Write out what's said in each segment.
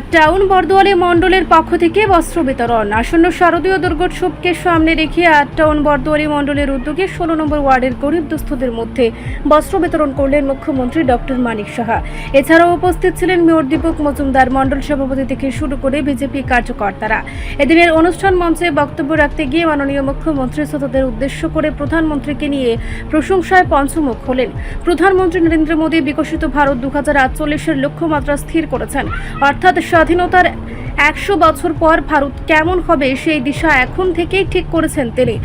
আর town Bordowali মণ্ডলের পক্ষ থেকে বস্ত্র বিতরণ। আসন্ন শারদীয় দুর্গোৎসবকে সামনে রেখে আর টাউন বর্দোয়ালি মণ্ডলের উদ্যোগে ষোলো নম্বর ওয়ার্ডের গরিব দুস্থদের মধ্যে বস্ত্র বিতরণ করলেন মুখ্যমন্ত্রী ডক্টর মানিক সাহা। এছাড়াও উপস্থিত ছিলেন মেয়র দীপক মজুমদার, মণ্ডল সভাপতি থেকে শুরু করে বিজেপি কার্যকর্তারা। এদিনের অনুষ্ঠান মঞ্চে বক্তব্য রাখতে গিয়ে মাননীয় মুখ্যমন্ত্রী শ্রোতাদের উদ্দেশ্য করে প্রধানমন্ত্রীকে নিয়ে প্রশংসায় পঞ্চমুখ হলেন। প্রধানমন্ত্রী নরেন্দ্র মোদী বিকশিত ভারত দু হাজার আটচল্লিশের লক্ষ্যমাত্রা স্থির করেছেন। অর্থাৎ স্বাধীনতার একশো বছর পর ভারত কেমন হবে সেই দিশা এখন থেকেই ঠিক করেছেন তিনি।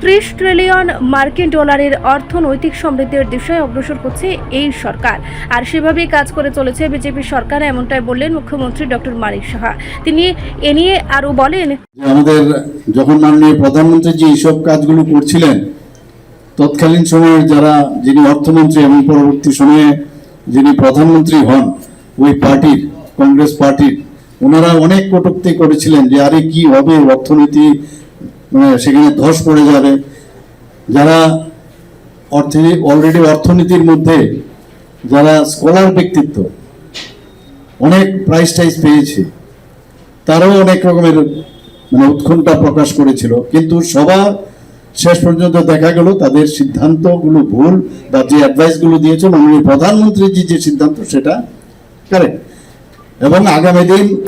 ত্রিশ ট্রিলিয়ন মার্কিন ডলারের অর্থনৈতিক সমৃদ্ধির দিশায় অগ্রসর হচ্ছে এই সরকার। আর সেভাবেই কাজ করে চলেছে বিজেপি সরকার, এমনটাই বললেন মুখ্যমন্ত্রী ডক্টর মানিক সাহা। তিনি এ নিয়ে আরও বলেন আমাদের যখন মাননীয় প্রধানমন্ত্রী যে এইসব কাজগুলো করছিলেন, তৎকালীন সময়ে যারা যিনি অর্থমন্ত্রী এবং পরবর্তী সময়ে যিনি প্রধানমন্ত্রী হন, ওই পার্টির কংগ্রেস পার্টির ওনারা অনেক কটুক্তি করেছিলেন যে, আরে কি হবে অর্থনীতি মানে সেখানে ধস পড়ে যাবে। যারা অর্থনীতি অলরেডি অর্থনীতির মধ্যে যারা স্কলার ব্যক্তিত্ব, অনেক প্রাইজ টাইজ পেয়েছে। তারাও অনেক রকমের মানে উৎকণ্ঠা প্রকাশ করেছিল। কিন্তু সবার শেষ পর্যন্ত দেখা গেল, তাদের সিদ্ধান্তগুলো ভুল বা যে অ্যাডভাইসগুলো দিয়েছে মাননীয় প্রধানমন্ত্রী যে যে সিদ্ধান্ত, সেটা কারেক্ট এবং আগামী দিন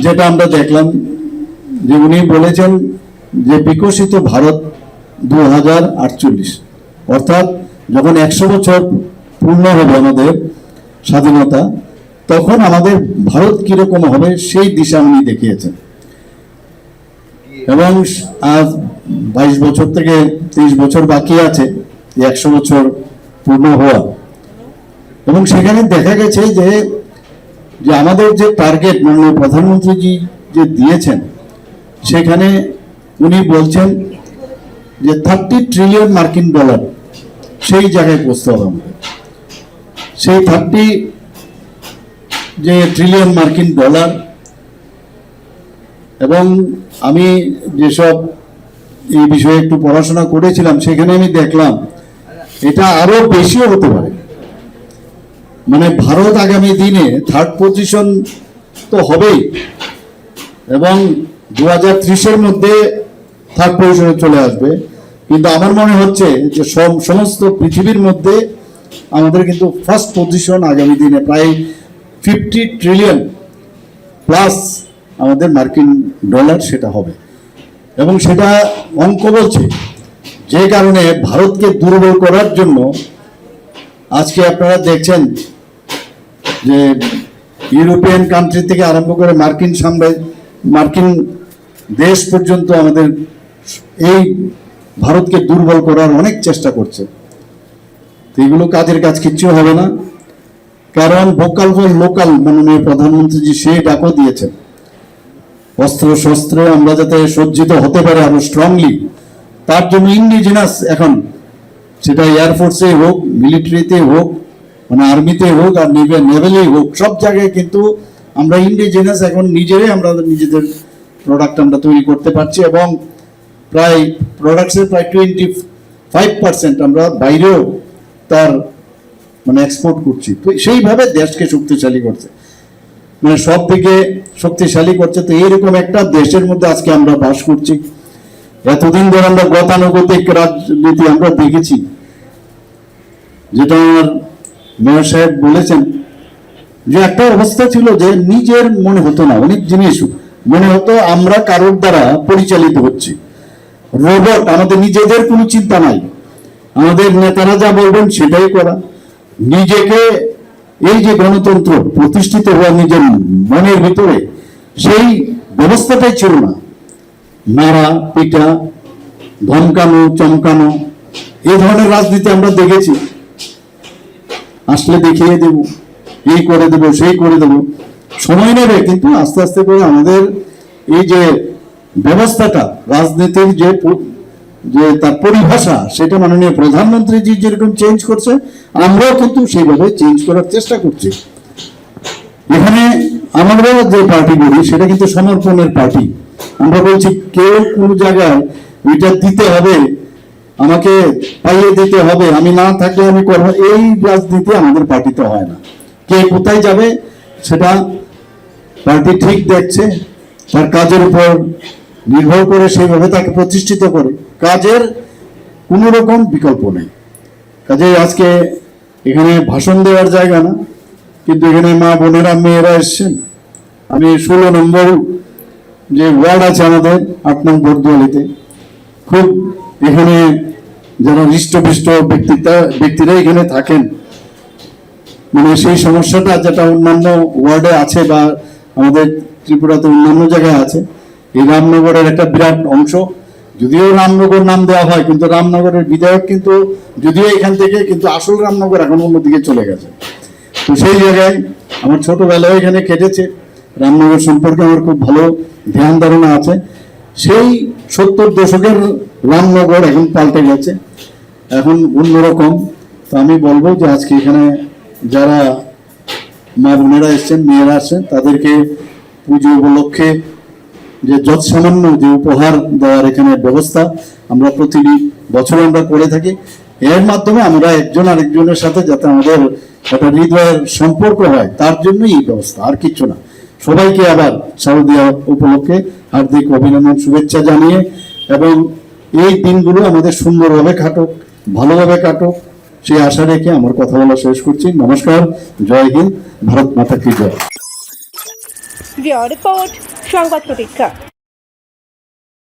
যেটা আমরা দেখলাম যে উনি বলেছেন যে বিকশিত ভারত দু হাজার আটচল্লিশ। অর্থাৎ যখন একশো বছর পূর্ণ হবে আমাদের স্বাধীনতা, তখন আমাদের ভারত কীরকম হবে সেই দিশা উনি দেখিয়েছেন। এবং আজ বাইশ বছর থেকে তেইশ বছর বাকি আছে একশো বছর পূর্ণ হওয়া। এবং সেখানে দেখা গেছে যে যে আমাদের যে টার্গেট মাননীয় প্রধানমন্ত্রীজি যে দিয়েছেন, সেখানে উনি বলছেন যে থার্টি ট্রিলিয়ন মার্কিন ডলার সেই জায়গায় পৌঁছতে হবে সেই থার্টি যে ট্রিলিয়ন মার্কিন ডলার এবং আমি যেসব এই বিষয়ে একটু পড়াশোনা করেছিলাম, সেখানে আমি দেখলাম এটা আরও বেশিও হতে পারে। মানে ভারত আগামী দিনে থার্ড পজিশন তো হবেই। এবং দু হাজার ত্রিশের মধ্যে থার্ড পজিশনে চলে আসবে। কিন্তু আমার মনে হচ্ছে যে সম- সমস্ত পৃথিবীর মধ্যে আমাদের কিন্তু ফার্স্ট পজিশন আগামী দিনে প্রায় ফিফটি ট্রিলিয়ন প্লাস আমাদের মার্কিন ডলার সেটা হবে। এবং সেটা অঙ্ক বলছে যে কারণে ভারতকে দুর্বল করার জন্য আজকে আপনারা দেখছেন যে ইউরোপিয়ান কান্ট্রি থেকে আরম্ভ করে মার্কিন সাম্রাজ্য, মার্কিন দেশ পর্যন্ত আমাদের এই ভারতকে দুর্বল করার অনেক চেষ্টা করছে। তো এগুলো কাজের কাজ কিচ্ছু হবে না। কারণ ভোকাল ফর লোকাল মাননীয় প্রধানমন্ত্রীজি সেই ডাকও দিয়েছেন। অস্ত্র শস্ত্র আমরা যাতে সজ্জিত হতে পারে আরও স্ট্রংলি তার জন্য ইন্ডিজিনাস এখন, সেটা এয়ারফোর্সে হোক মিলিটারিতে হোক মানে আর্মিতে হোক আর নেভে নেভেলেই হোক, সব জায়গায় কিন্তু আমরা ইন্ডিজিনাস এখন নিজেরাই আমরা নিজেদের প্রোডাক্ট আমরা তৈরি করতে পারছি এবং প্রায় প্রোডাক্টসের প্রায় টোয়েন্টি ফাইভ পার্সেন্ট আমরা বাইরেও তার মানে এক্সপোর্ট করছি। তো সেইভাবে দেশকে শক্তিশালী করছে। মানে সব দিকে শক্তিশালী করছে। তো এইরকম একটা দেশের মধ্যে আজকে আমরা বাস করছি। এতদিন ধরে আমরা গতানুগতিক রাজনীতি আমরা দেখেছি। যেটা আমার মেয়র সাহেব বলেছেন যে একটা অবস্থা ছিল যে নিজের মনে হতো না, অনেক জিনিস মনে হতো আমরা কারোর দ্বারা পরিচালিত হচ্ছি। রোবট, আমাদের নিজেদের কোনো চিন্তা নাই। আমাদের নেতারা যা বলবেন সেটাই করা। নিজেকে এই যে গণতন্ত্র প্রতিষ্ঠিত হওয়া নিজের মনের ভিতরে, সেই ব্যবস্থাটাই ছিল না। মারা পিটা, ধমকানো, চমকানো এই ধরনের রাজনীতি আমরা দেখেছি। আসলে দেখিয়ে দেব, এই করে দেব, সেই করে দেব। সময় নেবে, কিন্তু আস্তে আস্তে করে আমাদের এই যে ব্যবস্থাটা, রাজনীতির যে যে তার পরিভাষা, সেটা মাননীয় প্রধানমন্ত্রীজি যেরকম চেঞ্জ করছে, আমরাও কিন্তু সেইভাবে চেঞ্জ করার চেষ্টা করছি। এখানে আমরা যে পার্টি বলি, সেটা কিন্তু সমর্পণের পার্টি আমরা বলছি, কেউ কোন জায়গায় এটা দিতে হবে আমাকে পাইয়ে দিতে হবে, আমি না থাকলে আমি করব এই রাজনীতি আমাদের পার্টিতে হয় না। কে কোথায় যাবে সেটা পার্টি ঠিক দেখছে, তার কাজের উপর নির্ভর করে সেইভাবে তাকে প্রতিষ্ঠিত করে। কাজের কোনো রকম বিকল্প নেই। কাজেই আজকে এখানে ভাষণ দেওয়ার জায়গা না, কিন্তু এখানে মা বোনেরা, মেয়েরা এসছেন। আমি ষোলো নম্বর যে ওয়ার্ড আছে আমাদের আট নম্বর দোয়ালিতে খুব এখানে যারা হৃষ্টপুষ্ট ব্যক্তিতা ব্যক্তিরা এখানে থাকেন মানে সেই সমস্যাটা যেটা অন্যান্য ওয়ার্ডে আছে বা আমাদের ত্রিপুরাতে অন্যান্য জায়গায় আছে, এই রামনগরের একটা বিরাট অংশ। যদিও রামনগর নাম দেওয়া হয়, কিন্তু রামনগরের বিধায়ক কিন্তু যদিও এখান থেকে কিন্তু আসল রামনগর এখন অন্যদিকে চলে গেছে। তো সেই জায়গায় আমার ছোটবেলায় এখানে কেটেছে রামনগর সম্পর্কে আমার খুব ভালো ধ্যান ধারণা আছে। সেই সত্তর দশকের রামনগর এখন পাল্টে গেছে। এখন অন্যরকম তো আমি বলব যে আজকে এখানে যারা মা বোনেরা এসছেন, মেয়েরা আসছেন, তাদেরকে পুজো উপলক্ষে যে যৎ সামান্য যে উপহার দেওয়ার এখানে ব্যবস্থা আমরা প্রতিটি বছর আমরা করে থাকি। এর মাধ্যমে আমরা একজন আরেকজনের সাথে যাতে আমাদের একটা হৃদয়ের সম্পর্ক হয়, তার জন্যই এই ব্যবস্থা, আর কিচ্ছু না। সবাইকে আবার শারদীয় উপলক্ষে হার্দিক অভিনন্দন শুভেচ্ছা জানিয়ে এবং এই দিনগুলো আমাদের সুন্দরভাবে কাটুক, ভালোভাবে কাটুক, সেই আশা রেখে আমার কথা বলা শেষ করছি। নমস্কার, জয় হিন্দ, ভারত মাতা কি জয়। রিপোর্ট, সংবাদ প্রতীক্ষা।